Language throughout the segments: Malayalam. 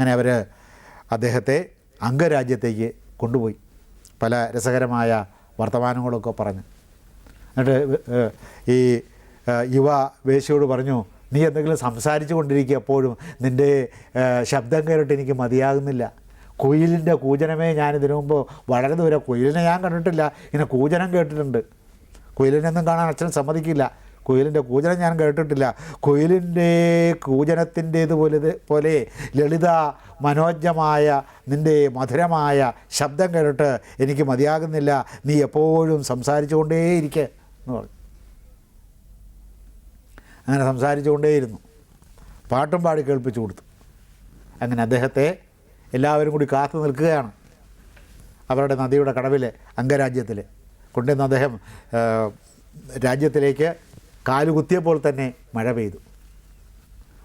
അങ്ങനെ അവർ അദ്ദേഹത്തെ അംഗരാജ്യത്തേക്ക് കൊണ്ടുപോയി. പല രസകരമായ വർത്തമാനങ്ങളൊക്കെ പറഞ്ഞു. എന്നിട്ട് ഈ യുവ വേശിയോട് പറഞ്ഞു നീ എന്തെങ്കിലും സംസാരിച്ചു കൊണ്ടിരിക്കുക എപ്പോഴും. നിന്റെ ശബ്ദം കേട്ടിട്ട് എനിക്ക് മതിയാകുന്നില്ല. കുയിലിന്റെ കൂജനമേ ഞാൻ ഇതിനു മുമ്പ് വളരെ ദൂരെ കുയിലിനെ ഞാൻ കണ്ടിട്ടില്ല. ഇങ്ങനെ കൂജനം കേട്ടിട്ടുണ്ട്. കുയിലിനൊന്നും കാണാൻ അച്ഛൻ സമ്മതിക്കില്ല. കുയിലിന്റെ കൂജനം ഞാൻ കേട്ടിട്ടില്ല. കുയിലിന്റെ കൂജനത്തിന്റേതുപോലെ പോലെ ലളിത മനോജ്ഞമായ നിന്റെ മധുരമായ ശബ്ദം കേട്ടിട്ട് എനിക്ക് മതിയാകുന്നില്ല. നീ എപ്പോഴും സംസാരിച്ചുകൊണ്ടേയിരിക്കെ എന്ന് പറഞ്ഞു. അങ്ങനെ സംസാരിച്ചുകൊണ്ടേയിരുന്നു. പാട്ടും പാടി കേൾപ്പിച്ചു കൊടുത്തു. അങ്ങനെ അദ്ദേഹത്തെ എല്ലാവരും കൂടി കാത്തു നിൽക്കുകയാണ് അവരുടെ നദിയുടെ കടവിലെ അംഗരാജ്യത്തിൽ കൊണ്ടുവന്ന് അദ്ദേഹം രാജ്യത്തിലേക്ക് കാലുകുത്തിയപ്പോൾ തന്നെ മഴ പെയ്തു.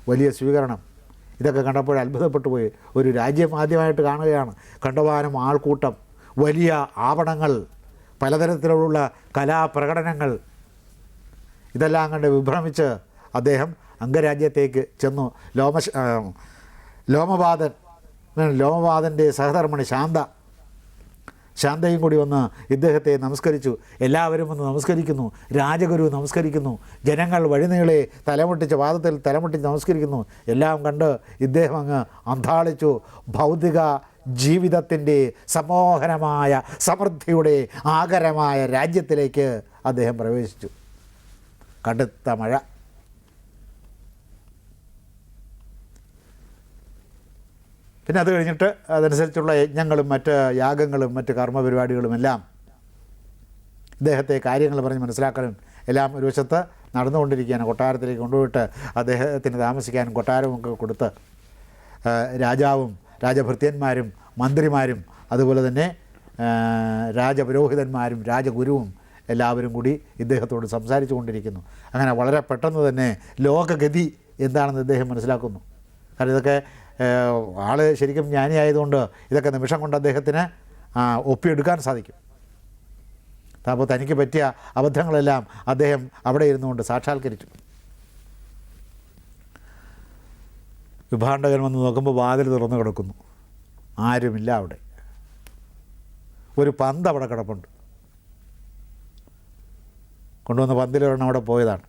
വലിയ സ്വീകരണം. ഇതൊക്കെ കണ്ടപ്പോൾ അത്ഭുതപ്പെട്ടു പോയി. ഒരു രാജ്യം ആദ്യമായിട്ട് കാണുകയാണ്. കണ്ടവാനം ആൾക്കൂട്ടം വലിയ ആവണങ്ങൾ പലതരത്തിലുള്ള കലാപ്രകടനങ്ങൾ. ഇതെല്ലാം കണ്ട് വിഭ്രമിച്ച് അദ്ദേഹം അംഗരാജ്യത്തേക്ക് ചെന്നു. ലോമ ലോമപാതൻ ലോമപാതന്റെ സഹധർമ്മണി ശാന്ത ശാന്തയും കൂടി വന്ന് ഇദ്ദേഹത്തെ നമസ്കരിച്ചു. എല്ലാവരും വന്ന് നമസ്കരിക്കുന്നു. രാജഗുരു നമസ്കരിക്കുന്നു. ജനങ്ങൾ വഴിനീളെ തലമുട്ടിച്ച് വാദത്തിൽ തലമുട്ടിച്ച് നമസ്കരിക്കുന്നു. എല്ലാം കണ്ട് ഇദ്ദേഹം അങ്ങ് അന്താളിച്ചു. ഭൗതിക ജീവിതത്തിന്റെ സമോഹനമായ സമൃദ്ധിയുടെ ആകരമായ രാജ്യത്തിലേക്ക് അദ്ദേഹം പ്രവേശിച്ചു. കടുത്ത മഴ. പിന്നെ അത് കഴിഞ്ഞിട്ട് അതനുസരിച്ചുള്ള യജ്ഞങ്ങളും മറ്റ് യാഗങ്ങളും മറ്റ് കർമ്മ പരിപാടികളുമെല്ലാം ഇദ്ദേഹത്തെ കാര്യങ്ങൾ പറഞ്ഞ് മനസ്സിലാക്കലും എല്ലാം ഒരു വശത്ത് നടന്നുകൊണ്ടിരിക്കുകയാണ്. കൊട്ടാരത്തിലേക്ക് കൊണ്ടുപോയിട്ട് അദ്ദേഹത്തിന് താമസിക്കാനും കൊട്ടാരമൊക്കെ കൊടുത്ത് രാജാവും രാജഭൃത്യന്മാരും മന്ത്രിമാരും അതുപോലെ തന്നെ രാജപുരോഹിതന്മാരും രാജഗുരുവും എല്ലാവരും കൂടി ഇദ്ദേഹത്തോട് സംസാരിച്ചു കൊണ്ടിരിക്കുന്നു അങ്ങനെ വളരെ പെട്ടെന്ന് തന്നെ ലോകഗതി എന്താണെന്ന് ഇദ്ദേഹം മനസ്സിലാക്കുന്നു. കാരണം ഇതൊക്കെ ആൾ ശരിക്കും ജ്ഞാനിയായതുകൊണ്ട് ഇതൊക്കെ നിമിഷം കൊണ്ട് അദ്ദേഹത്തിന് ഒപ്പിയെടുക്കാൻ സാധിക്കും. അപ്പോൾ തനിക്ക് പറ്റിയ അബദ്ധങ്ങളെല്ലാം അദ്ദേഹം അവിടെ ഇരുന്നുകൊണ്ട് സാക്ഷാത്കരിച്ചു. വിഭാണ്ടകൻ വന്ന് നോക്കുമ്പോൾ വാതിൽ തുറന്നു കിടക്കുന്നു. ആരുമില്ല അവിടെ. ഒരു പന്ത് അവിടെ കിടപ്പുണ്ട്. കൊണ്ടുവന്ന പന്തിലൊരെണ്ണം അവിടെ പോയതാണ്.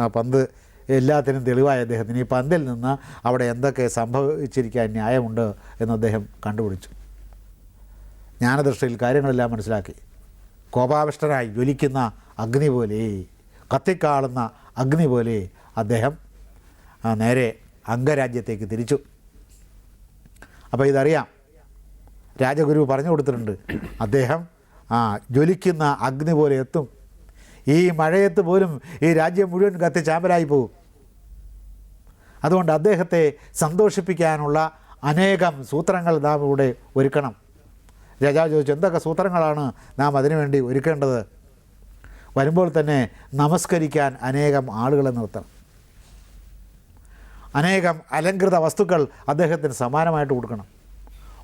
ആ പന്ത് എല്ലാത്തിനും തെളിവായ അദ്ദേഹത്തിന്. ഈ പന്തിൽ നിന്ന് അവിടെ എന്തൊക്കെ സംഭവിച്ചിരിക്കാൻ ന്യായമുണ്ട് എന്ന് അദ്ദേഹം കണ്ടുപിടിച്ചു. ജ്ഞാനദൃഷ്ടിയിൽ കാര്യങ്ങളെല്ലാം മനസ്സിലാക്കി. കോപാവിഷ്ടനായി ജ്വലിക്കുന്ന അഗ്നി പോലെ കത്തിക്കാളുന്ന അഗ്നി പോലെ അദ്ദേഹം നേരെ അംഗരാജ്യത്തേക്ക് തിരിച്ചു. അപ്പോൾ ഇതറിയാം. രാജഗുരു പറഞ്ഞു കൊടുത്തിട്ടുണ്ട്. അദ്ദേഹം ജ്വലിക്കുന്ന അഗ്നി പോലെ എത്തും. ഈ മഴയത്ത് പോലും ഈ രാജ്യം മുഴുവൻ കത്തി ചാമ്പലായി പോകും. അതുകൊണ്ട് അദ്ദേഹത്തെ സന്തോഷിപ്പിക്കാനുള്ള അനേകം സൂത്രങ്ങൾ നാം ഇവിടെ ഒരുക്കണം. രാജാവ് ചോദിച്ചു എന്തൊക്കെ സൂത്രങ്ങളാണ് നാം അതിനുവേണ്ടി ഒരുക്കേണ്ടത്? വരുമ്പോൾ തന്നെ നമസ്കരിക്കാൻ അനേകം ആളുകളെ നിർത്തണം. അനേകം അലങ്കൃത വസ്തുക്കൾ അദ്ദേഹത്തിന് സമാനമായിട്ട് കൊടുക്കണം.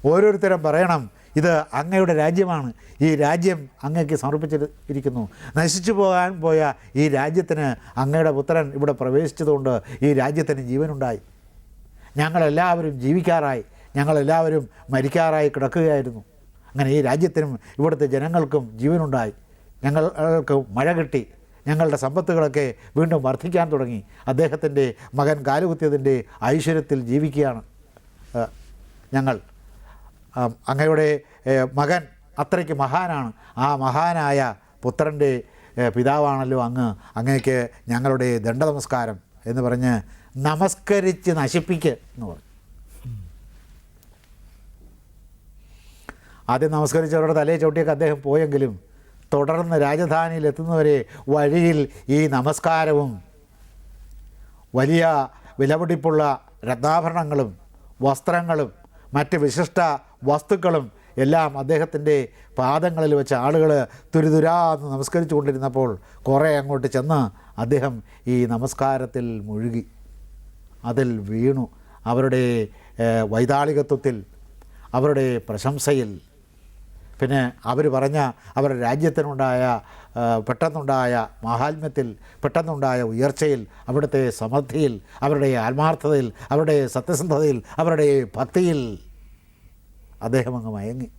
ഓരോരുത്തരും പറയണം ഇത് അങ്ങയുടെ രാജ്യമാണ്. ഈ രാജ്യം അങ്ങയ്ക്ക് സമർപ്പിച്ചിരിക്കുന്നു നശിച്ചു പോകാൻ പോയ ഈ രാജ്യത്തിന് അങ്ങയുടെ പുത്രൻ ഇവിടെ പ്രവേശിച്ചതുകൊണ്ട് ഈ രാജ്യത്തിന് ജീവനുണ്ടായി. ഞങ്ങളെല്ലാവരും ജീവിക്കാറായി. ഞങ്ങളെല്ലാവരും മരിക്കാറായി കിടക്കുകയായിരുന്നു. അങ്ങനെ ഈ രാജ്യത്തിനും ഇവിടുത്തെ ജനങ്ങൾക്കും ജീവനുണ്ടായി. ഞങ്ങൾക്ക് മഴ കിട്ടി. ഞങ്ങളുടെ സമ്പത്തുകളൊക്കെ വീണ്ടും വർദ്ധിക്കാൻ തുടങ്ങി. അദ്ദേഹത്തിന്റെ മകൻ കാലുകുത്തിയതിന്റെ ഐശ്വര്യത്തിൽ ജീവിക്കുകയാണ് ഞങ്ങൾ. അങ്ങയുടെ മകൻ അത്രയ്ക്ക് മഹാനാണ്. ആ മഹാനായ പുത്രന്റെ പിതാവാണല്ലോ അങ്ങ്. അങ്ങേക്ക് ഞങ്ങളുടെ ദണ്ഡ നമസ്കാരം എന്ന് പറഞ്ഞ് നമസ്കരിച്ച് നശിപ്പിക്ക് എന്ന് പറഞ്ഞു. ആദ്യം നമസ്കരിച്ചവരുടെ തലയെ ചവിട്ടിയൊക്കെ അദ്ദേഹം പോയെങ്കിലും തുടർന്ന് രാജധാനിയിൽ എത്തുന്നവരെ വഴിയിൽ ഈ നമസ്കാരവും വലിയ വിലപിടിപ്പുള്ള രത്നാഭരണങ്ങളും വസ്ത്രങ്ങളും മറ്റ് വിശിഷ്ട വസ്തുക്കളും എല്ലാം അദ്ദേഹത്തിന്റെ പാദങ്ങളിൽ വെച്ച് ആളുകൾ തുരിതുരാന്ന് നമസ്കരിച്ചു കൊണ്ടിരുന്നപ്പോൾ കുറേ അങ്ങോട്ട് ചെന്ന് അദ്ദേഹം ഈ നമസ്കാരത്തിൽ മുഴുകി. അതിൽ വീണു. അവരുടെ വൈതാളികത്വത്തിൽ അവരുടെ പ്രശംസയിൽ. പിന്നെ അവർ പറഞ്ഞ അവരുടെ രാജ്യത്തിനുണ്ടായ പെട്ടെന്നുണ്ടായ മാഹാത്മ്യത്തിൽ പെട്ടെന്നുണ്ടായ ഉയർച്ചയിൽ അവിടുത്തെ സമൃദ്ധിയിൽ അവരുടെ ആത്മാർത്ഥതയിൽ അവരുടെ സത്യസന്ധതയിൽ അവരുടെ ഭക്തിയിൽ അദ്ദേഹം അങ്ങ് മയങ്ങി.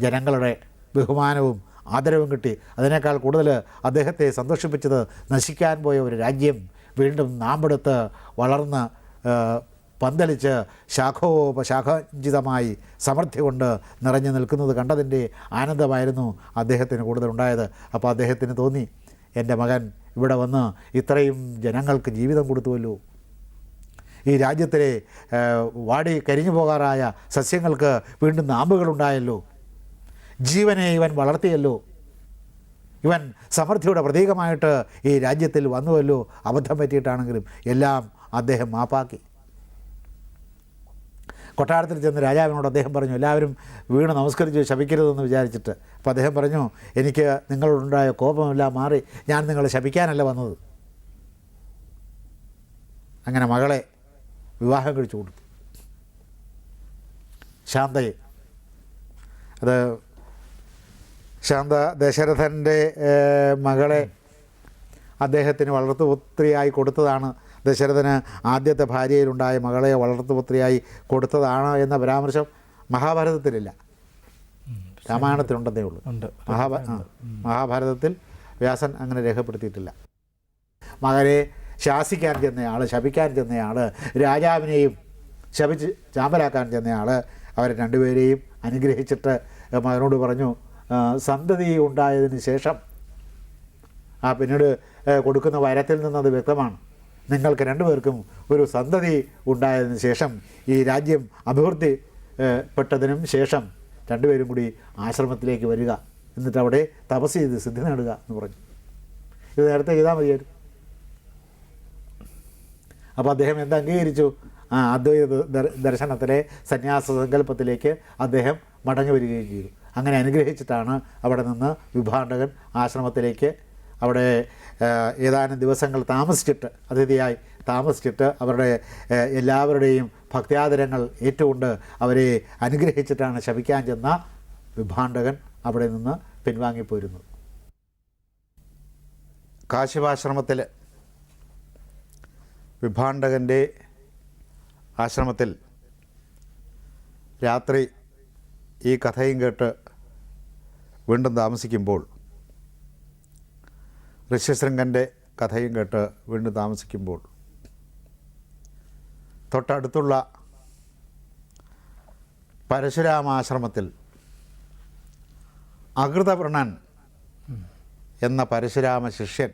ജനങ്ങളുടെ ബഹുമാനവും ആദരവും കിട്ടി. അതിനേക്കാൾ കൂടുതൽ അദ്ദേഹത്തെ സന്തോഷിപ്പിച്ചത് നശിക്കാൻ പോയ ഒരു രാജ്യം വീണ്ടും നാമ്പെടുത്ത് വളർന്ന് പന്തലിച്ച് ശാഖോപശാഖോചിതമായി സമൃദ്ധി കൊണ്ട് നിറഞ്ഞു നിൽക്കുന്നത് കണ്ടതിന്റെ ആനന്ദമായിരുന്നു അദ്ദേഹത്തിന് കൂടുതലുണ്ടായത്. അപ്പോൾ അദ്ദേഹത്തിന് തോന്നി എന്റെ മകൻ ഇവിടെ വന്ന് ഇത്രയും ജനങ്ങൾക്ക് ജീവിതം കൊടുത്തുവല്ലോ. ഈ രാജ്യത്തിലെ വാടി കരിഞ്ഞു പോകാറായ സസ്യങ്ങൾക്ക് വീണ്ടും നാമ്പുകളുണ്ടായല്ലോ. ജീവനെ ഇവൻ വളർത്തിയല്ലോ. ഇവൻ സമൃദ്ധിയുടെ പ്രതീകമായിട്ട് ഈ രാജ്യത്തിൽ വന്നുവല്ലോ. അബദ്ധം പറ്റിയിട്ടാണെങ്കിലും എല്ലാം അദ്ദേഹം മാപ്പാക്കി. കൊട്ടാരത്തിൽ ചെന്ന് രാജാവിനോട് അദ്ദേഹം പറഞ്ഞു എല്ലാവരും വീണ് നമസ്കരിച്ച് ശപിക്കരുതെന്ന് വിചാരിച്ചിട്ട്. അപ്പോൾ അദ്ദേഹം പറഞ്ഞു എനിക്ക് നിങ്ങളോടുണ്ടായ കോപമെല്ലാം മാറി ഞാൻ നിങ്ങളെ ശപിക്കാനല്ല വന്നത്. അങ്ങനെ മകളെ വിവാഹം കഴിച്ചു കൊടുത്തു ശാന്തയെ. അത് ശാന്ത ദശരഥന്റെ മകളെ അദ്ദേഹത്തിന് വളർത്തുപുത്രിയായി കൊടുത്തതാണ്. ദശരഥന് ആദ്യത്തെ ഭാര്യയിലുണ്ടായ മകളെ വളർത്തുപുത്രിയായി കൊടുത്തതാണ് എന്ന പരാമർശം മഹാഭാരതത്തിലില്ല. രാമായണത്തിലുണ്ടെന്നേ ഉള്ളൂ. മഹാഭാരതത്തിൽ വ്യാസൻ അങ്ങനെ രേഖപ്പെടുത്തിയിട്ടില്ല. മകനെ ശാസിക്കാൻ ചെന്നയാൾ ശപിക്കാൻ ചെന്നയാൾ രാജാവിനെയും ശപിച്ച് ചാമ്പലാക്കാൻ ചെന്നയാൾ അവരെ രണ്ടുപേരെയും അനുഗ്രഹിച്ചിട്ട് മകനോട് പറഞ്ഞു സന്തതി ഉണ്ടായതിന് ശേഷം ആ പിന്നീട് കൊടുക്കുന്ന വരത്തിൽ നിന്നത് വ്യക്തമാണ്. നിങ്ങൾക്ക് രണ്ടുപേർക്കും ഒരു സന്തതി ഉണ്ടായതിനു ശേഷം ഈ രാജ്യം അഭിവൃദ്ധി പെട്ടതിനും ശേഷം രണ്ടുപേരും കൂടി ആശ്രമത്തിലേക്ക് വരിക. എന്നിട്ട് അവിടെ തപസ് ചെയ്ത് സിദ്ധി നേടുക എന്ന് പറഞ്ഞു. ഇത് നേരത്തെ ചെയ്താൽ മതിയായിരുന്നു. അപ്പോൾ അദ്ദേഹം എന്ത് അംഗീകരിച്ചു? ആ അദ്വൈത ദർശനത്തിലെ സന്യാസ സങ്കല്പത്തിലേക്ക് അദ്ദേഹം മടങ്ങി വരികയും ചെയ്തു. അങ്ങനെ അനുഗ്രഹിച്ചിട്ടാണ് അവിടെ നിന്ന് വിഭാണ്ടകൻ ആശ്രമത്തിലേക്ക് അവിടെ ഏതാനും ദിവസങ്ങൾ താമസിച്ചിട്ട് അതിഥിയായി താമസിച്ചിട്ട് അവരുടെ എല്ലാവരുടെയും ഭക്ത്യാദരങ്ങൾ ഏറ്റുകൊണ്ട് അവരെ അനുഗ്രഹിച്ചിട്ടാണ് ശപിക്കാൻ ചെന്ന വിഭാണ്ടകൻ അവിടെ നിന്ന് പിൻവാങ്ങിപ്പോരുന്നത്. കാശിപാശ്രമത്തിൽ വിഭാണ്ടകന്റെ ആശ്രമത്തിൽ രാത്രി ഈ കഥയും കേട്ട് വീണ്ടും താമസിക്കുമ്പോൾ ഋഷ്യശൃംഗന്റെ കഥയും കേട്ട് വീണ്ടും താമസിക്കുമ്പോൾ തൊട്ടടുത്തുള്ള പരശുരാമാശ്രമത്തിൽ അകൃതവ്രണൻ എന്ന പരശുരാമ ശിഷ്യൻ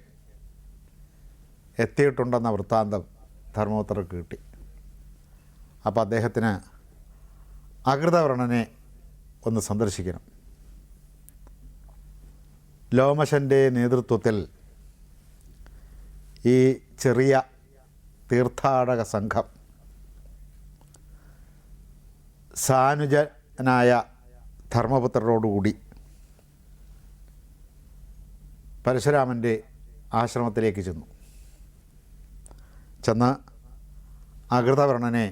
എത്തിയിട്ടുണ്ടെന്ന വൃത്താന്തം ധർമ്മപുത്രർക്ക് കിട്ടി. അപ്പോൾ അദ്ദേഹത്തിന് അകൃതവർണനെ ഒന്ന് സന്ദർശിക്കണം. ലോമശന്റെ നേതൃത്വത്തിൽ ഈ ചെറിയ തീർത്ഥാടക സംഘം സാനുജനായ ധർമ്മപുത്രരോടുകൂടി പരശുരാമന്റെ ആശ്രമത്തിലേക്ക് ചെന്നു. ചെന്ന് അകൃതവർണനെ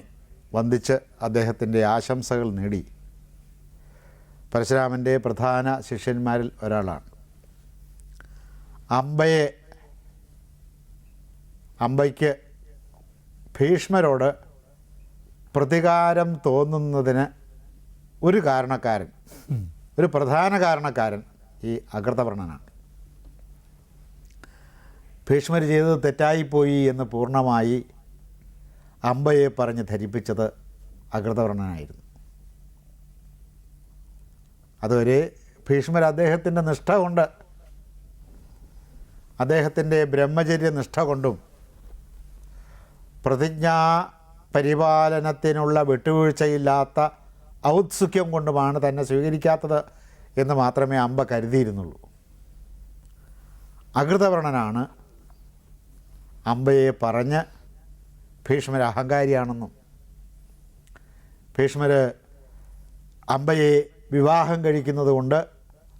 വന്ദിച്ച് അദ്ദേഹത്തിന്റെ ആശംസകൾ നേടി. പരശുരാമന്റെ പ്രധാന ശിഷ്യന്മാരിൽ ഒരാളാണ്. അമ്പയെ അമ്പയ്ക്ക് ഭീഷ്മരോട് പ്രതികാരം തോന്നുന്നതിന് ഒരു കാരണക്കാരൻ ഒരു പ്രധാന കാരണക്കാരൻ ഈ അകൃതവർണനാണ് ഭീഷ്മർ ചെയ്തത് തെറ്റായിപ്പോയി എന്ന് പൂർണമായി അമ്പയെ പറഞ്ഞ് ധരിപ്പിച്ചത് അകൃതവർണനായിരുന്നു അതുവരെ ഭീഷ്മർ അദ്ദേഹത്തിന്റെ നിഷ്ഠ കൊണ്ട് അദ്ദേഹത്തിന്റെ ബ്രഹ്മചര്യ നിഷ്ഠ കൊണ്ടും പ്രതിജ്ഞാ പരിപാലനത്തിനുള്ള വിട്ടുവീഴ്ചയില്ലാത്ത ഔത്സുഖ്യം കൊണ്ടുമാണ് തന്നെ സ്വീകരിക്കാത്തത് എന്ന് മാത്രമേ അമ്പ കരുതിയിരുന്നുള്ളൂ. അകൃതവർണനാണ് അമ്പയെ പറഞ്ഞ് ഭീഷ്മർ അഹങ്കാരിയാണെന്നും ഭീഷ്മർ അമ്പയെ വിവാഹം കഴിക്കുന്നത് കൊണ്ട്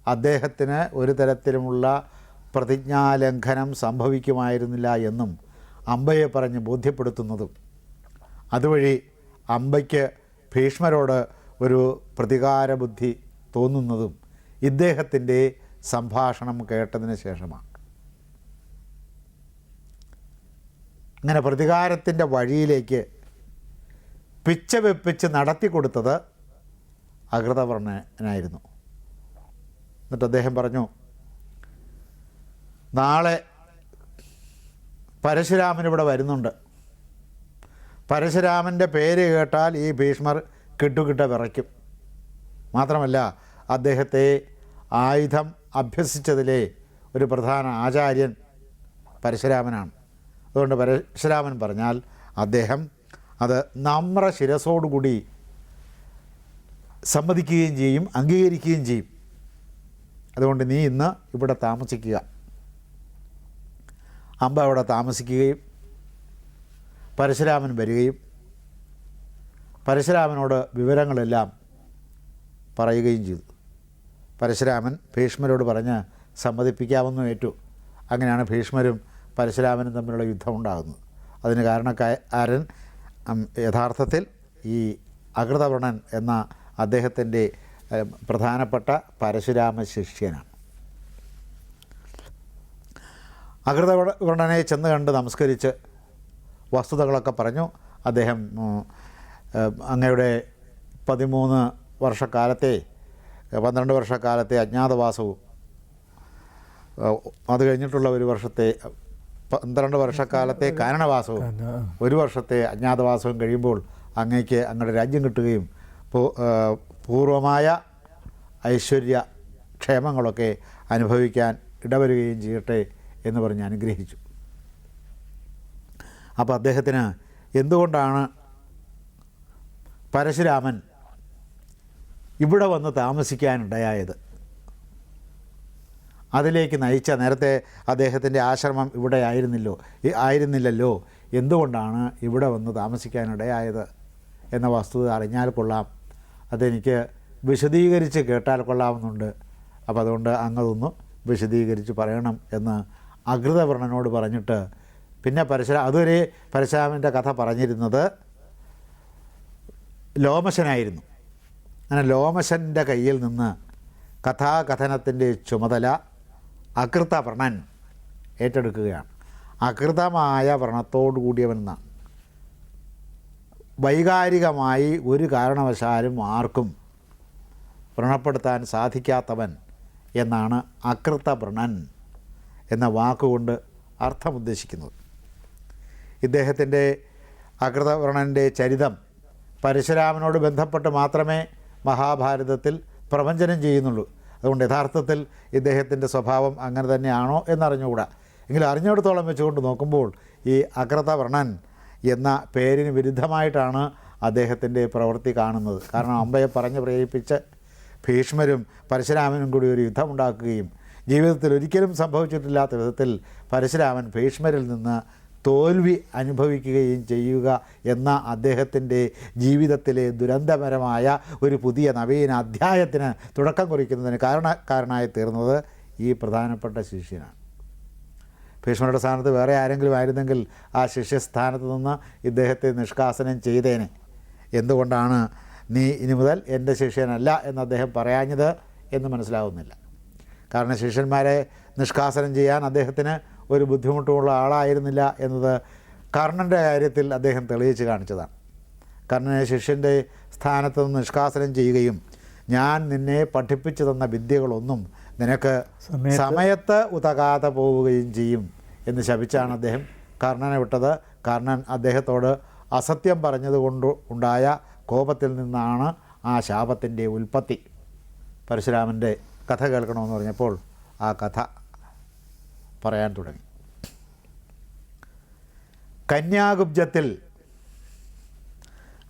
അദ്ദേഹത്തിന് ഒരു തരത്തിലുമുള്ള പ്രതിജ്ഞാലംഘനം സംഭവിക്കുമായിരുന്നില്ല എന്നും അമ്പയെ പറഞ്ഞ് ബോധ്യപ്പെടുത്തുന്നതും അതുവഴി അമ്പയ്ക്ക് ഭീഷ്മരോട് ഒരു പ്രതികാരബുദ്ധി തോന്നുന്നതും ഇദ്ദേഹത്തിന്റെ സംഭാഷണം കേട്ടതിന് ശേഷമാണ്. അങ്ങനെ പ്രതികാരത്തിന്റെ വഴിയിലേക്ക് പിച്ച വെപ്പിച്ച് നടത്തി കൊടുത്തത് അകൃതവർണനായിരുന്നു. എന്നിട്ട് അദ്ദേഹം പറഞ്ഞു നാളെ പരശുരാമൻ ഇവിടെ വരുന്നുണ്ട്. പരശുരാമന്റെ പേര് കേട്ടാൽ ഈ ഭീഷ്മർ കിട്ടുകിട്ട വിറയ്ക്കും. മാത്രമല്ല അദ്ദേഹത്തെ ആയുധം അഭ്യസിച്ചതിലെ ഒരു പ്രധാന ആചാര്യൻ പരശുരാമനാണ്. അതുകൊണ്ട് പരശുരാമൻ പറഞ്ഞാൽ അദ്ദേഹം അത് നമ്ര ശിരസോടുകൂടി സമ്മതിക്കുകയും ചെയ്യും അംഗീകരിക്കുകയും ചെയ്യും. അതുകൊണ്ട് നീ ഇന്ന് ഇവിടെ താമസിക്കുക. അമ്പ അവിടെ താമസിക്കുകയും പരശുരാമൻ വരികയും പരശുരാമനോട് വിവരങ്ങളെല്ലാം പറയുകയും ചെയ്തു. പരശുരാമൻ ഭീഷ്മരോട് പറഞ്ഞ് സമ്മതിപ്പിക്കാമെന്നും ഏറ്റു അങ്ങനെയാണ് ഭീഷ്മരും പരശുരാമനും തമ്മിലുള്ള യുദ്ധം ഉണ്ടാകുന്നത് അതിന് കാരണക്കാരൻ യഥാർത്ഥത്തിൽ ഈ അകൃതവ്രണൻ എന്ന അദ്ദേഹത്തിന്റെ പ്രധാനപ്പെട്ട പരശുരാമ ശിഷ്യനാണ്. അകൃതവ്രണനെ ചെന്ന് കണ്ട് നമസ്കരിച്ച് വസ്തുതകളൊക്കെ പറഞ്ഞു. അദ്ദേഹം അങ്ങയുടെ പതിമൂന്ന് വർഷക്കാലത്തെ പന്ത്രണ്ട് വർഷക്കാലത്തെ അജ്ഞാതവാസവും അത് കഴിഞ്ഞിട്ടുള്ള ഒരു വർഷത്തെ പന്ത്രണ്ട് വർഷക്കാലത്തെ കാരണവാസവും ഒരു വർഷത്തെ അജ്ഞാതവാസവും കഴിയുമ്പോൾ അങ്ങേക്ക് അങ്ങയുടെ രാജ്യം കിട്ടുകയും പൂർവമായ ഐശ്വര്യ ക്ഷേമങ്ങളൊക്കെ അനുഭവിക്കാൻ ഇടവരുകയും ചെയ്യട്ടെ എന്ന് പറഞ്ഞ് അനുഗ്രഹിച്ചു. അപ്പോൾ അദ്ദേഹത്തിന് എന്തുകൊണ്ടാണ് പരശുരാമൻ ഇവിടെ വന്ന് താമസിക്കാനിടയായത് അതിലേക്ക് നയിച്ച നേരത്തെ അദ്ദേഹത്തിന്റെ ആശ്രമം ഇവിടെ ആയിരുന്നില്ലോ ആയിരുന്നില്ലല്ലോ. എന്തുകൊണ്ടാണ് ഇവിടെ വന്ന് താമസിക്കാനിടയായത് എന്ന വസ്തുത അറിഞ്ഞാൽ കൊള്ളാം. അതെനിക്ക് വിശദീകരിച്ച് കേട്ടാൽ കൊള്ളാമെന്നുണ്ട് അപ്പോൾ അതുകൊണ്ട് അങ്ങതൊന്ന് വിശദീകരിച്ച് പറയണം എന്ന് അകൃതവർണനോട് പറഞ്ഞിട്ട് പിന്നെ പരശുരാ അതുവരെ പരശുരാമന്റെ കഥ പറഞ്ഞിരുന്നത് ലോമശനായിരുന്നു. അങ്ങനെ ലോമശന്റെ കയ്യിൽ നിന്ന് കഥാകഥനത്തിന്റെ ചുമതല അകൃത വ്രണൻ ഏറ്റെടുക്കുകയാണ്. അകൃതമായ വ്രണത്തോടു കൂടിയവനെന്നാണ് വൈകാരികമായി ഒരു കാരണവശാലും ആർക്കും വ്രണപ്പെടുത്താൻ സാധിക്കാത്തവൻ എന്നാണ് അകൃത വ്രണൻ എന്ന വാക്കുകൊണ്ട് അർത്ഥമുദ്ദേശിക്കുന്നത്. ഇദ്ദേഹത്തിന്റെ അകൃതവർണന്റെ ചരിതം പരശുരാമനോട് ബന്ധപ്പെട്ട് മാത്രമേ മഹാഭാരതത്തിൽ പ്രവഞ്ചനം ചെയ്യുന്നുള്ളൂ. അതുകൊണ്ട് യഥാർത്ഥത്തിൽ ഇദ്ദേഹത്തിന്റെ സ്വഭാവം അങ്ങനെ തന്നെയാണോ എന്നറിഞ്ഞുകൂടാ. എങ്കിലും അറിഞ്ഞിടത്തോളം വെച്ചുകൊണ്ട് നോക്കുമ്പോൾ ഈ അകൃതവർണൻ എന്ന പേരിന് വിരുദ്ധമായിട്ടാണ് അദ്ദേഹത്തിന്റെ പ്രവൃത്തി കാണുന്നത്. കാരണം അമ്പയെ പറഞ്ഞ് പ്രേരിപ്പിച്ച് ഭീഷ്മരും പരശുരാമനും കൂടി ഒരു യുദ്ധമുണ്ടാക്കുകയും ജീവിതത്തിൽ ഒരിക്കലും സംഭവിച്ചിട്ടില്ലാത്ത വിധത്തിൽ പരശുരാമൻ ഭീഷ്മരിൽ നിന്ന് തോൽവി അനുഭവിക്കുകയും ചെയ്യുക എന്ന അദ്ദേഹത്തിന്റെ ജീവിതത്തിലെ ദുരന്തപരമായ ഒരു പുതിയ നവീന അധ്യായത്തിന് തുടക്കം കുറിക്കുന്നതിന് കാരണക്കാരനായി തീർന്നത് ഈ പ്രധാനപ്പെട്ട ശിഷ്യനാണ്. ഭീഷ്മരുടെ സ്ഥാനത്ത് വേറെ ആരെങ്കിലും ആയിരുന്നെങ്കിൽ ആ ശിഷ്യസ്ഥാനത്ത് നിന്ന് ഇദ്ദേഹത്തെ നിഷ്കാസനം ചെയ്തേനെ. എന്തുകൊണ്ടാണ് നീ ഇനി മുതൽ എന്റെ ശിഷ്യനല്ല എന്ന് അദ്ദേഹം പറയാഞ്ഞത് എന്ന് മനസ്സിലാവുന്നില്ല. കാരണം ശിഷ്യന്മാരെ നിഷ്കാസനം ചെയ്യാൻ അദ്ദേഹത്തിന് ഒരു ബുദ്ധിമുട്ടുമുള്ള ആളായിരുന്നില്ല എന്നത് കർണന്റെ കാര്യത്തിൽ അദ്ദേഹം തെളിയിച്ച് കാണിച്ചതാണ്. കർണനെ ശിഷ്യന്റെ സ്ഥാനത്ത് നിന്ന് നിഷ്കാസനം ചെയ്യുകയും ഞാൻ നിന്നെ പഠിപ്പിച്ചു തന്ന വിദ്യകളൊന്നും നിനക്ക് സമയത്ത് ഉതകാതെ പോവുകയും ചെയ്യും എന്ന് ശപിച്ചാണ് അദ്ദേഹം കർണനെ വിട്ടത്. കർണൻ അദ്ദേഹത്തോട് അസത്യം പറഞ്ഞതുകൊണ്ട് ഉണ്ടായ കോപത്തിൽ നിന്നാണ് ആ ശാപത്തിന്റെ ഉൽപ്പത്തി. പരശുരാമന്റെ കഥ കേൾക്കണമെന്ന് പറഞ്ഞപ്പോൾ ആ കഥ പറയാൻ തുടങ്ങി. കന്യാകുബ്ജത്തിൽ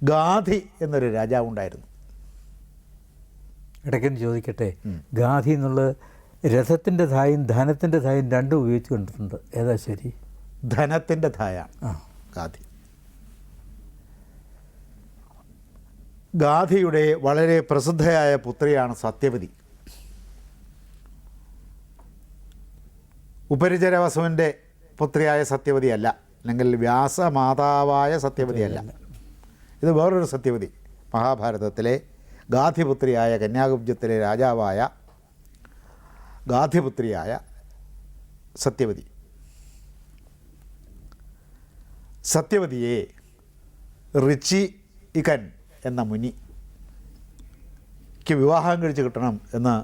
ഗാന്ധി എന്നൊരു രാജാവ് ഉണ്ടായിരുന്നു. ഇടയ്ക്കൊന്ന് ചോദിക്കട്ടെ ഗാന്ധി എന്നുള്ളത് രഥത്തിന്റെ ധായും ധനത്തിന്റെ ധായും രണ്ടും ഉപയോഗിച്ച് കണ്ടിട്ടുണ്ട്. ഏതാ ശരി? ധനത്തിന്റെ ധായാണ് ആ. ഗാന്ധി. ഗാന്ധിയുടെ വളരെ പ്രസിദ്ധയായ പുത്രിയാണ് സത്യവതി. ഉപരിചരവസുവിന്റെ പുത്രിയായ സത്യവതിയല്ല അല്ലെങ്കിൽ വ്യാസമാതാവായ സത്യവതിയല്ല. ഇത് വേറൊരു സത്യവതി. മഹാഭാരതത്തിലെ ഗാധിപുത്രിയായ കന്യാകുബ്ജത്തിലെ രാജാവായ ഗാധിപുത്രിയായ സത്യവതി. സത്യവതിയെ റിച്ചി ഇകൻ എന്ന മുനിക്ക് വിവാഹം കഴിച്ച് കിട്ടണം എന്ന്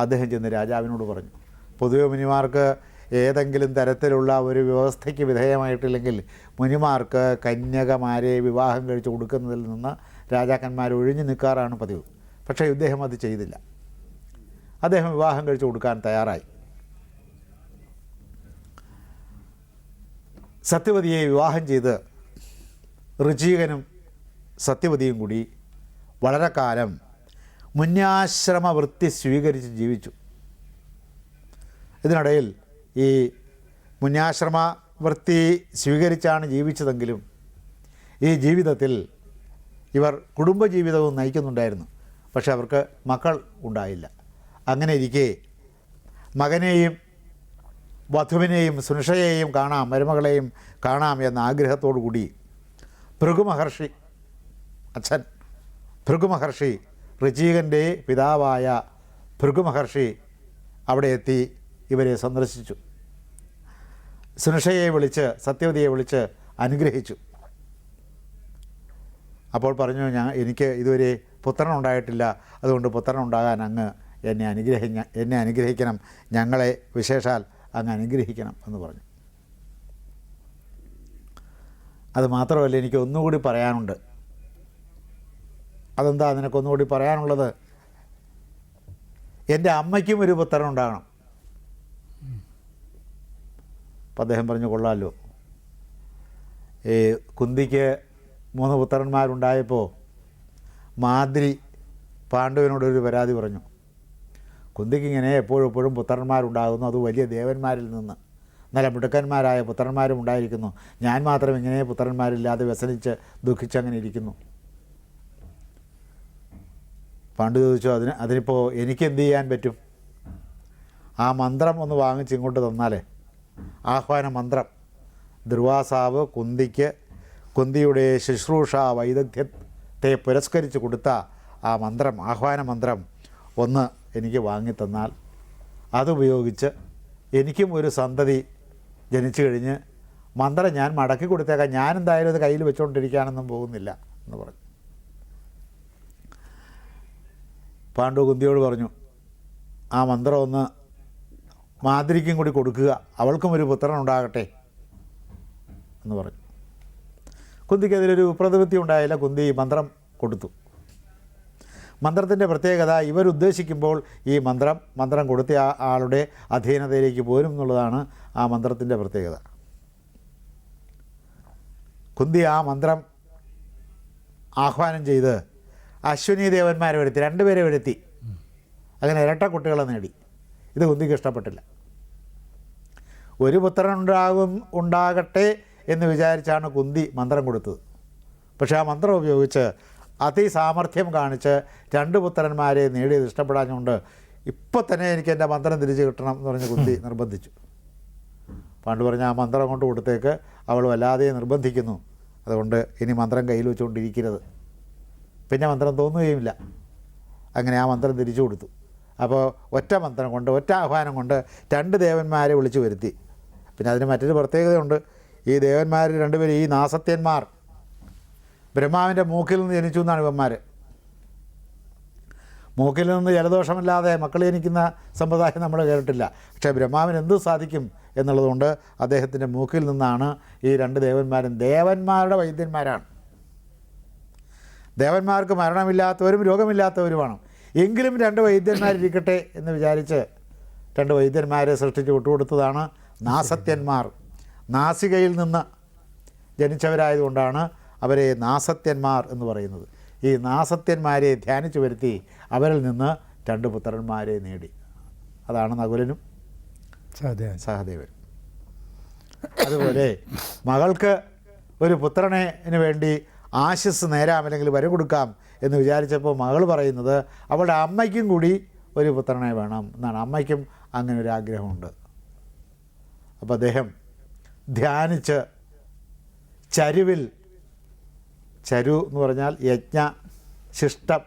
അദ്ദേഹം ചെന്ന് രാജാവിനോട് പറഞ്ഞു. പൊതുവെ മുനിമാർക്ക് ഏതെങ്കിലും തരത്തിലുള്ള ഒരു വ്യവസ്ഥയ്ക്ക് വിധേയമായിട്ടില്ലെങ്കിൽ മുനിമാർക്ക് കന്യകമാരെ വിവാഹം കഴിച്ച് കൊടുക്കുന്നതിൽ നിന്ന് രാജാക്കന്മാർ ഒഴിഞ്ഞു നിൽക്കാറാണ് പതിവ്. പക്ഷേ ഇദ്ദേഹം അത് ചെയ്തില്ല. അദ്ദേഹം വിവാഹം കഴിച്ച് കൊടുക്കാൻ തയ്യാറായി. സത്യവതിയെ വിവാഹം ചെയ്ത് ഋചീകനും സത്യവതിയും കൂടി വളരെ കാലം മുന്യാശ്രമ വൃത്തി സ്വീകരിച്ച് ജീവിച്ചു. ഇതിനിടയിൽ ഈ മുന്യാശ്രമ വൃത്തി സ്വീകരിച്ചാണ് ജീവിച്ചതെങ്കിലും ഈ ജീവിതത്തിൽ ഇവർ കുടുംബജീവിതവും നയിക്കുന്നുണ്ടായിരുന്നു. പക്ഷെ അവർക്ക് മക്കൾ ഉണ്ടായില്ല. അങ്ങനെ ഇരിക്കെ മകനെയും വധുവിനെയും സുനിഷയെയും കാണാം മരുമകളെയും കാണാം എന്ന ആഗ്രഹത്തോടു കൂടി ഭൃഗു മഹർഷി അച്ഛൻ ഭൃഗു മഹർഷി ഋചീകന്റെ പിതാവായ ഭൃഗു മഹർഷി അവിടെ എത്തി ഇവരെ സന്ദർശിച്ചു. സുനിഷയെ വിളിച്ച് സത്യവതിയെ വിളിച്ച് അനുഗ്രഹിച്ചു. അപ്പോൾ പറഞ്ഞു ഞാൻ എനിക്ക് ഇതുവരെ പുത്രൻ ഉണ്ടായിട്ടില്ല. അതുകൊണ്ട് പുത്രൻ ഉണ്ടാകാൻ അങ്ങ് എന്നെ അനുഗ്രഹി എന്നെ അനുഗ്രഹിക്കണം. ഞങ്ങളെ വിശേഷാൽ അങ്ങ് അനുഗ്രഹിക്കണം എന്ന് പറഞ്ഞു. അത് മാത്രമല്ല എനിക്ക് ഒന്നുകൂടി പറയാനുണ്ട്. അതെന്താ നിനക്കൊന്നുകൂടി പറയാനുള്ളത്? എന്റെ അമ്മയ്ക്കും ഒരു പുത്രൻ ഉണ്ടാകണം. അപ്പം അദ്ദേഹം പറഞ്ഞു കൊള്ളാമല്ലോ ഈ കുന്തിക്ക് മൂന്ന് പുത്രന്മാരുണ്ടായപ്പോൾ മാദ്രി പാണ്ഡുവിനോടൊരു പരാതി പറഞ്ഞു. കുന്തിക്ക് ഇങ്ങനെ എപ്പോഴും എപ്പോഴും പുത്രന്മാരുണ്ടാകുന്നു. അത് വലിയ ദേവന്മാരിൽ നിന്ന്. നല്ല മിടുക്കന്മാരായ പുത്രന്മാരും ഉണ്ടായിരിക്കുന്നു. ഞാൻ മാത്രം ഇങ്ങനെ പുത്രന്മാരില്ലാതെ വ്യസനിച്ച് ദുഃഖിച്ചങ്ങനെ ഇരിക്കുന്നു. പാണ്ഡു ചോദിച്ചു അതിന് അതിനിപ്പോൾ എനിക്ക് എന്ത് ചെയ്യാൻ പറ്റും? ആ മന്ത്രം ഒന്ന് വാങ്ങിച്ച് ഇങ്ങോട്ട് തന്നാലേ. ആഹ്വാന മന്ത്രം. ദുർവാസാവ് കുന്തിക്ക് കുന്തിയുടെ ശുശ്രൂഷ വൈദഗ്ധ്യത്തെ പുരസ്കരിച്ച് കൊടുത്ത ആ മന്ത്രം ആഹ്വാന മന്ത്രം ഒന്ന് എനിക്ക് വാങ്ങിത്തന്നാൽ അതുപയോഗിച്ച് എനിക്കും ഒരു സന്തതി ജനിച്ചു കഴിഞ്ഞ് മന്ത്രം ഞാൻ മടക്കി കൊടുത്തേക്കാം. ഞാൻ എന്തായാലും അത് കയ്യിൽ വെച്ചുകൊണ്ടിരിക്കാനൊന്നും പോകുന്നില്ല എന്ന് പറഞ്ഞു. പാണ്ഡു കുന്തിയോട് പറഞ്ഞു ആ മന്ത്രം ഒന്ന് മാതിരിക്കും കൂടി കൊടുക്കുക. അവൾക്കും ഒരു പുത്രൻ ഉണ്ടാകട്ടെ എന്ന് പറഞ്ഞു. കുന്തിക്ക് അതിലൊരു പ്രതിപത്തി ഉണ്ടായില്ല. കുന്തി മന്ത്രം കൊടുത്തു. മന്ത്രത്തിന്റെ പ്രത്യേകത ഇവരുദ്ദേശിക്കുമ്പോൾ ഈ മന്ത്രം മന്ത്രം കൊടുത്ത ആ ആളുടെ അധീനതയിലേക്ക് പോരും എന്നുള്ളതാണ് ആ മന്ത്രത്തിന്റെ പ്രത്യേകത. കുന്തി ആ മന്ത്രം ആഹ്വാനം ചെയ്ത് അശ്വിനി ദേവന്മാരെ വരുത്തി രണ്ടുപേരെ വരുത്തി. അങ്ങനെ ഇരട്ട കുട്ടികളെ നേടി. ഇത് കുന്തിക്ക് ഇഷ്ടപ്പെട്ടില്ല. ഒരു പുത്രൻ ഉണ്ടാകും ഉണ്ടാകട്ടെ എന്ന് വിചാരിച്ചാണ് കുന്തി മന്ത്രം കൊടുത്തത്. പക്ഷേ ആ മന്ത്രം ഉപയോഗിച്ച് അതിസാമർഥ്യം കാണിച്ച് രണ്ട് പുത്രന്മാരെ നേടിയത് ഇഷ്ടപ്പെടാഞ്ഞുകൊണ്ട് ഇപ്പം തന്നെ എനിക്ക് എന്റെ മന്ത്രം തിരിച്ചു കിട്ടണം എന്ന് പറഞ്ഞ് കുന്തി നിർബന്ധിച്ചു. പണ്ട് പറഞ്ഞ ആ മന്ത്രം കൊണ്ട് കൊടുത്തേക്ക് അവൾ വല്ലാതെ നിർബന്ധിക്കുന്നു. അതുകൊണ്ട് ഇനി മന്ത്രം കയ്യിൽ വെച്ചുകൊണ്ടിരിക്കരുത്. പിന്നെ മന്ത്രം തോന്നുകയുമില്ല. അങ്ങനെ ആ മന്ത്രം തിരിച്ചു കൊടുത്തു. അപ്പോൾ ഒറ്റ മന്ത്രം കൊണ്ട് ഒറ്റ ആഹ്വാനം കൊണ്ട് രണ്ട് ദേവന്മാരെ വിളിച്ചു വരുത്തി. പിന്നെ അതിന് മറ്റൊരു പ്രത്യേകതയുണ്ട്. ഈ ദേവന്മാർ രണ്ടുപേരും ഈ നാസത്യന്മാർ ബ്രഹ്മാവിന്റെ മൂക്കിൽ നിന്ന് ജനിച്ചു എന്നാണ് ഇവന്മാർ മൂക്കിൽ നിന്ന് ജലദോഷമില്ലാതെ മക്കൾ ജനിക്കുന്ന സമ്പ്രദായം നമ്മൾ കേട്ടിട്ടില്ല. പക്ഷേ ബ്രഹ്മാവിന് എന്ത് സാധിക്കും എന്നുള്ളതുകൊണ്ട് അദ്ദേഹത്തിന്റെ മൂക്കിൽ നിന്നാണ് ഈ രണ്ട് ദേവന്മാരും ദേവന്മാരുടെ വൈദ്യന്മാരാണ്. ദേവന്മാർക്ക് മരണമില്ലാത്തവരും രോഗമില്ലാത്തവരുമാണ്. എങ്കിലും രണ്ട് വൈദ്യന്മാരിരിക്കട്ടെ എന്ന് വിചാരിച്ച് രണ്ട് വൈദ്യന്മാരെ സൃഷ്ടിച്ച് വിട്ടുകൊടുത്തതാണ് നാസത്യന്മാർ. നാസികയിൽ നിന്ന് ജനിച്ചവരായതുകൊണ്ടാണ് അവരെ നാസത്യന്മാർ എന്ന് പറയുന്നത്. ഈ നാസത്യന്മാരെ ധ്യാനിച്ചു വരുത്തി അവരിൽ നിന്ന് രണ്ട് പുത്രന്മാരെ നേടി. അതാണ് നകുലനും സഹദേവൻ. സഹദേവനും. അതുപോലെ മകൾക്ക് ഒരു പുത്രനെ വേണ്ടി ആശസ് നേരാം അല്ലെങ്കിൽ വരം കൊടുക്കാം എന്ന് വിചാരിച്ചപ്പോൾ മകൾ പറയുന്നത് അവളുടെ അമ്മയ്ക്കും കൂടി ഒരു പുത്രനെ വേണം എന്നാണ്. അമ്മയ്ക്കും അങ്ങനെ ഒരു ആഗ്രഹമുണ്ട്. അപ്പോൾ അദ്ദേഹം ധ്യാനിച്ച് ചരുവിൽ ചരു എന്ന് പറഞ്ഞാൽ യജ്ഞ ശിഷ്ടം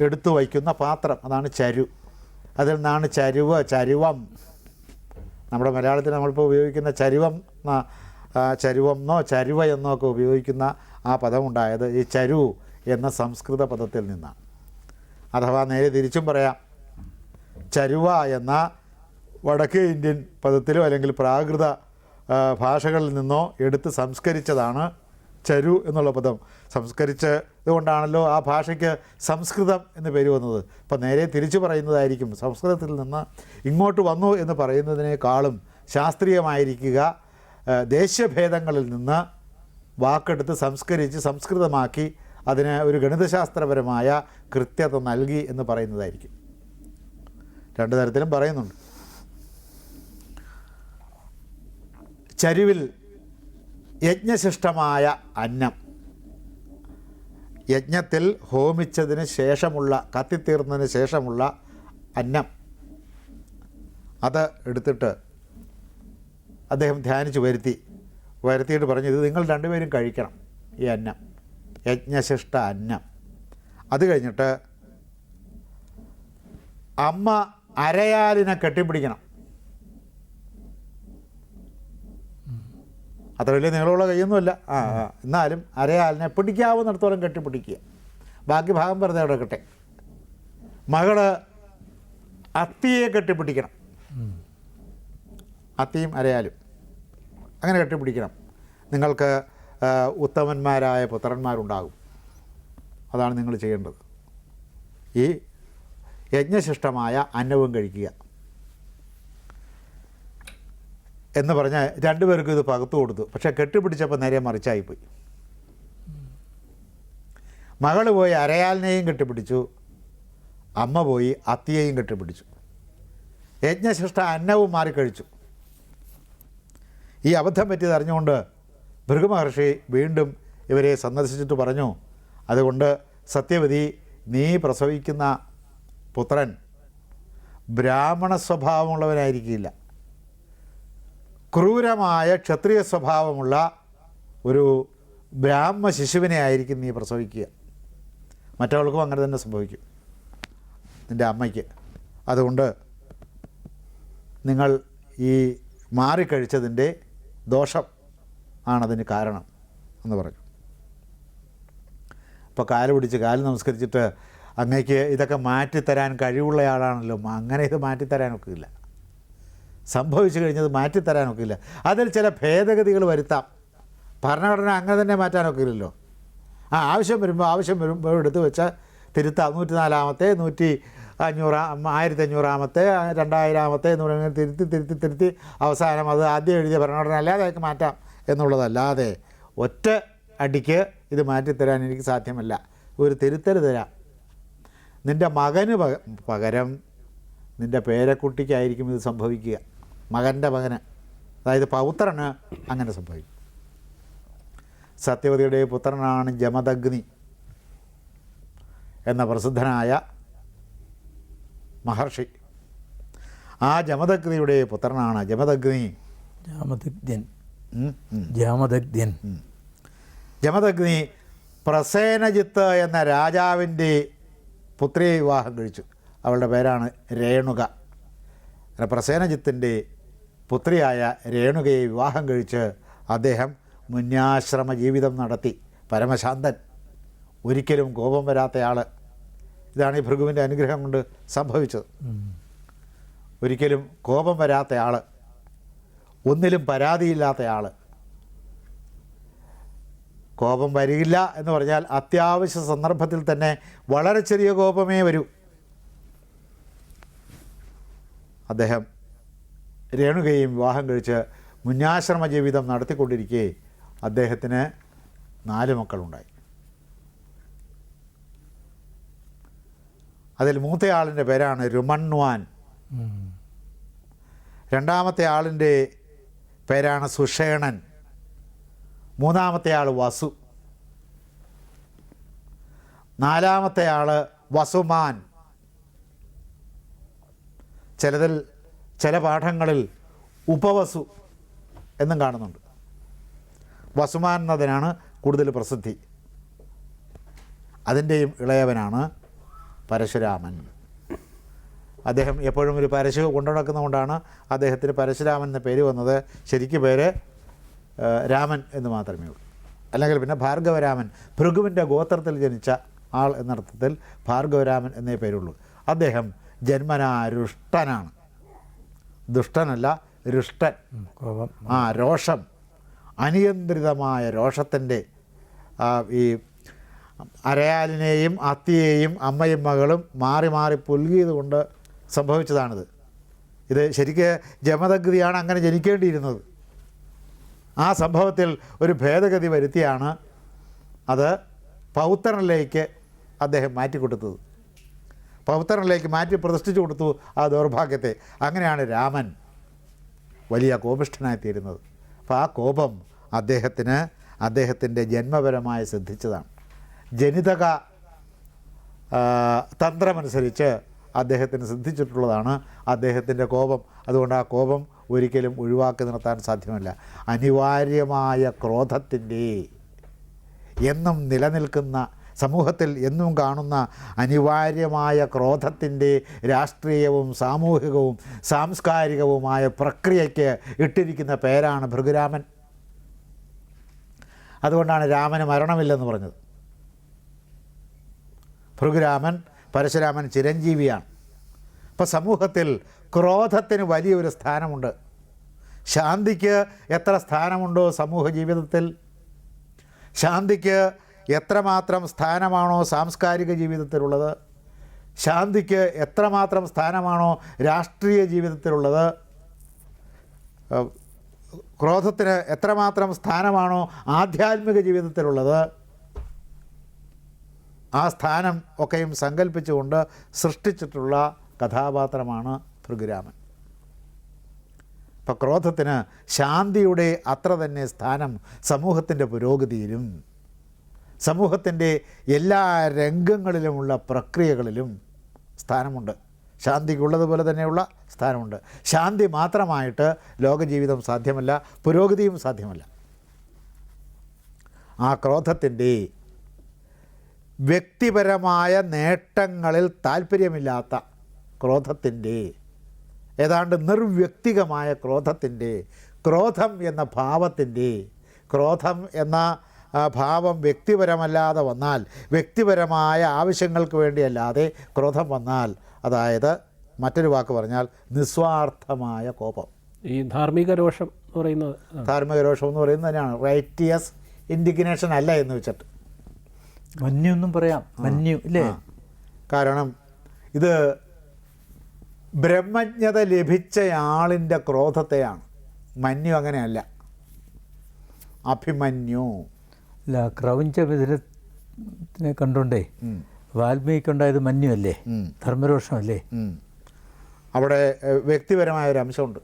എടുത്തു വയ്ക്കുന്ന പാത്രം അതാണ് ചരു. അതിൽ നിന്നാണ് ചരുവ് ചരുവം. നമ്മുടെ മലയാളത്തിൽ നമ്മളിപ്പോൾ ഉപയോഗിക്കുന്ന ചരുവം ചരുവം എന്നോ ചരുവ എന്നോ ഒക്കെ ഉപയോഗിക്കുന്ന ആ പദമുണ്ടായത് ഈ ചരു എന്ന സംസ്കൃത പദത്തിൽ നിന്നാണ്. അഥവാ നേരെ തിരിച്ചും പറയാം ചരുവ എന്ന വടക്കേ ഇന്ത്യൻ പദത്തിലോ അല്ലെങ്കിൽ പ്രാകൃത ഭാഷകളിൽ നിന്നോ എടുത്ത് സംസ്കരിച്ചതാണ് ചരു എന്നുള്ള പദം. സംസ്കരിച്ചത് കൊണ്ടാണല്ലോ ആ ഭാഷയ്ക്ക് സംസ്കൃതം എന്ന് പേര് വന്നത്. അപ്പം നേരെ തിരിച്ചു പറയുന്നതായിരിക്കും. സംസ്കൃതത്തിൽ നിന്ന് ഇങ്ങോട്ട് വന്നു എന്ന് പറയുന്നതിനേക്കാളും ശാസ്ത്രീയമായിരിക്കുക ദേശഭേദങ്ങളിൽ നിന്ന് വാക്കെടുത്ത് സംസ്കരിച്ച് സംസ്കൃതമാക്കി അതിന് ഒരു ഗണിതശാസ്ത്രപരമായ കൃത്യത നൽകി എന്ന് പറയുന്നതായിരിക്കും. രണ്ട് തരത്തിലും പറയുന്നുണ്ട്. ചരുവിൽ യജ്ഞശിഷ്ടമായ അന്നം. യജ്ഞത്തിൽ ഹോമിച്ചതിന് ശേഷമുള്ള കത്തിത്തീർന്നതിന് ശേഷമുള്ള അന്നം. അത് എടുത്തിട്ട് അദ്ദേഹം ധ്യാനിച്ച് വരുത്തി. വരുത്തിയിട്ട് പറഞ്ഞു ഇത് നിങ്ങൾ രണ്ടുപേരും കഴിക്കണം ഈ അന്നം. യജ്ഞശിഷ്ട അന്നം. അത് കഴിഞ്ഞിട്ട് അമ്മ അരയാലിനെ കെട്ടിപ്പിടിക്കണം. അത്ര വലിയ നീളമുള്ള കയ്യൊന്നുമില്ല ആ. എന്നാലും അരയാലിനെ പിടിക്കാവുന്നിടത്തോളം കെട്ടിപ്പിടിക്കുക ബാക്കി ഭാഗം വെറുതെ അവിടെ കിട്ടെ മകൾ അത്തിയെ കെട്ടിപ്പിടിക്കണം അത്തിയും അരയാലും അങ്ങനെ കെട്ടിപ്പിടിക്കണം നിങ്ങൾക്ക് ഉത്തമന്മാരായ പുത്രന്മാരുണ്ടാകും. അതാണ് നിങ്ങൾ ചെയ്യേണ്ടത്. ഈ യജ്ഞശിഷ്ടമായ അന്നവും കഴിക്കുക. എന്ന് പറഞ്ഞ് രണ്ടുപേർക്കും ഇത് പകർത്തു കൊടുത്തു. പക്ഷേ കെട്ടിപ്പിടിച്ചപ്പോൾ നേരെ മറിച്ചായിപ്പോയി. മകൾ പോയി അരയാലിനെയും കെട്ടിപ്പിടിച്ചു. അമ്മ പോയി അത്തിയെയും കെട്ടിപ്പിടിച്ചു. യജ്ഞശിഷ്ട അന്നവും മാറിക്കഴിച്ചു. ഈ അബദ്ധം പറ്റിയത് അറിഞ്ഞുകൊണ്ട് ഭൃഗമഹർഷി വീണ്ടും ഇവരെ സന്ദർശിച്ചിട്ട് പറഞ്ഞു അതുകൊണ്ട് സത്യവതി നീ പ്രസവിക്കുന്ന പുത്രൻ ബ്രാഹ്മണ സ്വഭാവമുള്ളവനായിരിക്കില്ല ക്രൂരമായ ക്ഷത്രിയ സ്വഭാവമുള്ള ഒരു ബ്രാഹ്മ ശിശുവിനെ ആയിരിക്കും നീ പ്രസവിക്കുക. മറ്റവൾക്കും അങ്ങനെ തന്നെ സംഭവിക്കും. നിന്റെ അമ്മയ്ക്ക്. അതുകൊണ്ട് നിങ്ങൾ ഈ മാറിക്കഴിച്ചതിന്റെ ദോഷം ആണതിന് കാരണം എന്ന് പറഞ്ഞു അപ്പോൾ കാൽ പിടിച്ച് കാൽ നമസ്കരിച്ചിട്ട് അങ്ങേക്ക് ഇതൊക്കെ മാറ്റിത്തരാൻ കഴിവുള്ളയാളാണല്ലോ. അങ്ങനെ ഇത് മാറ്റിത്തരാനൊക്കെ ഇല്ല സംഭവിച്ചു കഴിഞ്ഞത് മാറ്റിത്തരാനൊക്കില്ല. അതിൽ ചില ഭേദഗതികൾ വരുത്താം. ഭരണഘടന അങ്ങനെ തന്നെ മാറ്റാനൊക്കില്ലല്ലോ. ആ ആവശ്യം വരുമ്പോൾ ആവശ്യം വരുമ്പോൾ എടുത്തു വെച്ചാൽ തിരുത്താം. നൂറ്റി നാലാമത്തെ നൂറ്റി അഞ്ഞൂറാം ആയിരത്തി അഞ്ഞൂറാമത്തെ രണ്ടായിരാമത്തെ എന്ന് പറയുന്നത് തിരുത്തി തിരുത്തി തിരുത്തി അവസാനം അത് ആദ്യം എഴുതിയ ഭരണഘടന അല്ലാതെ അതൊക്കെ മാറ്റാം എന്നുള്ളതല്ലാതെ ഒറ്റ അടിക്ക് ഇത് മാറ്റിത്തരാൻ എനിക്ക് സാധ്യമല്ല. ഒരു തിരുത്തൽ തരാം. നിന്റെ മകന് പക പകരം നിന്റെ പേരക്കുട്ടിക്കായിരിക്കും ഇത് സംഭവിക്കുക. മകന്റെ മകന്. അതായത് പൗത്രന് അങ്ങനെ സംഭവിക്കും. സത്യവതിയുടെ പുത്രനാണ് ജമദഗ്നി എന്ന പ്രസിദ്ധനായ മഹർഷി. ആ ജമദഗ്നിയുടെ പുത്രനാണ് ജമദഗ്നി. ജാമദഗ്ധ്യൻ. ജാമദഗ്ധ്യൻ. ജമദഗ്നി പ്രസേനജിത്ത് എന്ന രാജാവിന്റെ പുത്രിയെ വിവാഹം കഴിച്ചു. അവളുടെ പേരാണ് രേണുക. പ്രസേനജിത്തിന്റെ പുത്രിയായ രേണുകയെ വിവാഹം കഴിച്ച് അദ്ദേഹം മുന്യാശ്രമ ജീവിതം നടത്തി. പരമശാന്തൻ. ഒരിക്കലും കോപം വരാത്തയാൾ ഇതാണ് ഈ ഭൃഗുവിന്റെ അനുഗ്രഹം കൊണ്ട് സംഭവിച്ചത്. ഒരിക്കലും കോപം വരാത്തയാൾ ഒന്നിലും പരാതിയില്ലാത്തയാൾ കോപം വരില്ല എന്ന് പറഞ്ഞാൽ അത്യാവശ്യ സന്ദർഭത്തിൽ തന്നെ വളരെ ചെറിയ കോപമേ വരൂ. അദ്ദേഹം രേണുകയും വിവാഹം കഴിച്ച് മുന്നാശ്രമ ജീവിതം നടത്തിക്കൊണ്ടിരിക്കെ അദ്ദേഹത്തിന് നാല് മക്കളുണ്ടായി. അതിൽ മൂത്തയാളിന്റെ പേരാണ് രുമൺവാൻ രണ്ടാമത്തെ ആളിന്റെ പേരാണ് സുഷേണൻ. മൂന്നാമത്തെ ആൾ വസു. നാലാമത്തെ ആൾ വസുമാൻ. ചിലതിൽ ചില പാഠങ്ങളിൽ ഉപവസു എന്നും കാണുന്നുണ്ട്. വസുമാൻ എന്നതിനാണ് കൂടുതൽ പ്രസിദ്ധി. അതിന്റെയും ഇളയവനാണ് പരശുരാമൻ. അദ്ദേഹം എപ്പോഴും ഒരു പരശു കൊണ്ടുനടക്കുന്നതുകൊണ്ടാണ് അദ്ദേഹത്തിന് പരശുരാമൻ എന്ന പേര് വന്നത്. ശരിക്കും പേര് രാമൻ എന്ന് മാത്രമേ ഉള്ളൂ. അല്ലെങ്കിൽ പിന്നെ ഭാർഗവരാമൻ ഭൃഗുവിന്റെ ഗോത്രത്തിൽ ജനിച്ച ആൾ എന്നർത്ഥത്തിൽ ഭാർഗവരാമൻ എന്നേ പേരുള്ളൂ. അദ്ദേഹം ജന്മനാ രുഷ്ടനാണ് ദുഷ്ടനല്ല രുഷ്ടൻ. കോപം. ആ രോഷം. അനിയന്ത്രിതമായ രോഷത്തിന്റെ ഈ അരയാലിനെയും അത്തിയെയും അമ്മയും മകളും മാറി മാറി പുൽകിയത് കൊണ്ട് സംഭവിച്ചതാണിത്. ഇത് ശരിക്ക് ജമദഗ്രിയാണ് അങ്ങനെ ജനിക്കേണ്ടിയിരുന്നത്. ആ സംഭവത്തിൽ ഒരു ഭേദഗതി വരുത്തിയാണ് അത് പൗത്രനിലേക്ക് അദ്ദേഹം മാറ്റിക്കൊടുത്തത്. പൗത്രനിലേക്ക് മാറ്റി പ്രതിഷ്ഠിച്ചു കൊടുത്തു ആ ദൗർഭാഗ്യത്തെ. അങ്ങനെയാണ് രാമൻ വലിയ കോപിഷ്ഠനായി തീരുന്നത്. അപ്പോൾ ആ കോപം അദ്ദേഹത്തിന് അദ്ദേഹത്തിന്റെ ജന്മപരമായി സിദ്ധിച്ചതാണ്. ജനിതക തന്ത്രമനുസരിച്ച് അദ്ദേഹത്തിന് സിദ്ധിച്ചിട്ടുള്ളതാണ് അദ്ദേഹത്തിന്റെ കോപം. അതുകൊണ്ട് ആ കോപം ഒരിക്കലും ഒഴിവാക്കി നിർത്താൻ സാധ്യമല്ല. അനിവാര്യമായ ക്രോധത്തിന്റെ എന്നും നിലനിൽക്കുന്ന സമൂഹത്തിൽ എന്നും കാണുന്ന അനിവാര്യമായ ക്രോധത്തിന്റെ രാഷ്ട്രീയവും സാമൂഹികവും സാംസ്കാരികവുമായ പ്രക്രിയയ്ക്ക് ഇട്ടിരിക്കുന്ന പേരാണ് ഭൃഗുരാമൻ. അതുകൊണ്ടാണ് രാമന് മരണമില്ലെന്ന് പറഞ്ഞത്. ഭൃഗുരാമൻ പരശുരാമൻ ചിരഞ്ജീവിയാണ്. അപ്പോൾ സമൂഹത്തിൽ ക്രോധത്തിന് വലിയൊരു സ്ഥാനമുണ്ട്. ശാന്തിക്ക് എത്ര സ്ഥാനമുണ്ടോ സമൂഹ ജീവിതത്തിൽ? ശാന്തിക്ക് എത്രമാത്രം സ്ഥാനമാണോ സാംസ്കാരിക ജീവിതത്തിലുള്ളത്? ശാന്തിക്ക് എത്രമാത്രം സ്ഥാനമാണോ രാഷ്ട്രീയ ജീവിതത്തിലുള്ളത്? ക്രോധത്തിന് എത്രമാത്രം സ്ഥാനമാണോ ആധ്യാത്മിക ജീവിതത്തിലുള്ളത്? ആ സ്ഥാനം ഒക്കെയും സങ്കല്പിച്ചുകൊണ്ട് സൃഷ്ടിച്ചിട്ടുള്ള കഥാപാത്രമാണ് ഭൃഗുരാമൻ. അപ്പം ക്രോധത്തിന് ശാന്തിയുടെ അത്ര തന്നെ സ്ഥാനം സമൂഹത്തിന്റെ പുരോഗതിയിലും സമൂഹത്തിന്റെ എല്ലാ രംഗങ്ങളിലുമുള്ള പ്രക്രിയകളിലും സ്ഥാനമുണ്ട്. ശാന്തിക്കുള്ളതുപോലെ തന്നെയുള്ള സ്ഥാനമുണ്ട്. ശാന്തി മാത്രമായിട്ട് ലോകജീവിതം സാധ്യമല്ല പുരോഗതിയും സാധ്യമല്ല. ആ ക്രോധത്തിന്റെ വ്യക്തിപരമായ നേട്ടങ്ങളിൽ താല്പര്യമില്ലാത്ത ക്രോധത്തിന്റെ ഏതാണ്ട് നിർവ്യക്തികമായ ക്രോധത്തിന്റെ ക്രോധം എന്ന ഭാവത്തിന്റെ ക്രോധം എന്ന ഭാവം വ്യക്തിപരമല്ലാതെ വന്നാൽ വ്യക്തിപരമായ ആവശ്യങ്ങൾക്ക് വേണ്ടിയല്ലാതെ ക്രോധം വന്നാൽ അതായത് മറ്റൊരു വാക്ക് പറഞ്ഞാൽ നിസ്വാർത്ഥമായ കോപം. ഈ ധാർമ്മിക രോഷം എന്ന് പറയുന്നത്. ധാർമ്മിക രോഷം എന്ന് പറയുന്നത് തന്നെയാണ്. റൈറ്റിയസ് ഇൻഡിഗ്നേഷൻ അല്ല എന്ന് വെച്ചിട്ട്. മഞ്ഞു എന്നും പറയാം മഞ്ഞു ഇല്ലേ? കാരണം ഇത് ബ്രഹ്മജ്ഞത ലഭിച്ചയാളിന്റെ ക്രോധത്തെയാണ്. മന്യു അങ്ങനെയല്ല. അഭിമന്യു. അല്ല ക്രൗഞ്ച മിഥുനത്തിനെ കണ്ടുകൊണ്ടേ വാൽമീകി ഉണ്ടായത് മഞ്ഞുമല്ലേ ധർമ്മരോഷമല്ലേ? അവിടെ വ്യക്തിപരമായ ഒരു അംശമുണ്ട്